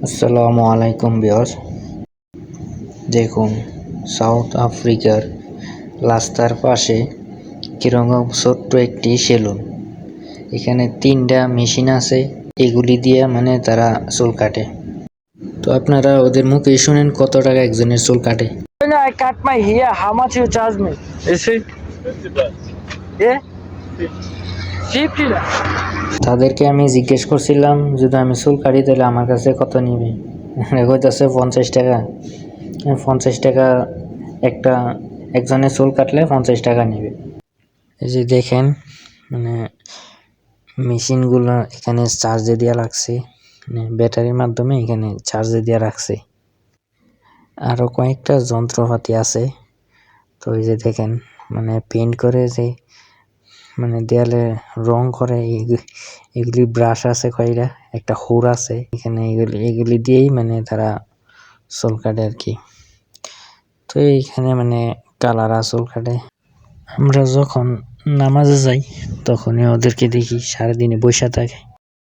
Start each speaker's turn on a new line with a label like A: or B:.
A: আসসালামু আলাইকুম বিয়স দেখুন সাউথ আফ্রিকার রাস্তার পাশে কীরকম ছোট্ট একটি সেলুন এখানে তিনটা মেশিন আছে এগুলি দিয়ে মানে তারা চুল কাটে তো আপনারা ওদের মুখে শুনেন কত টাকা একজনের চুল কাটে
B: I cut my hair, how much you charge me?
C: Is it?
B: Yeah?
A: তাদেরকে আমি জিজ্ঞেস করছিলাম, যদি আমি চুল কাটি, তাহলে আমার কাছে কত নিবে? কইতাছে, পঞ্চাশ টাকা। পঞ্চাশ টাকা একটা একজনের চুল কাটলে পঞ্চাশ টাকা নেবে। এই যে দেখেন মানে মেশিনগুলো এখানে চার্জে দেওয়া লাগছে মানে ব্যাটারির মাধ্যমে এখানে চার্জে দেওয়া রাখছে। আরও কয়েকটা যন্ত্রপাতি আছে। তো এই যে দেখেন মানে পেন্ট করে যে মানে দেয়ালে রং করে, এগু- এগুলি ব্রাশ আছে কয়রা একটা হুর আছে। এখানে এগুলি এগুলি দিয়েই মানে তারা চুল কাটে আর কি। তো এইখানে মানে কালারা চুল কাটে। আমরা যখন নামাজে যাই, তখনই ওদেরকে দেখি সারাদিনে বসে থাকে।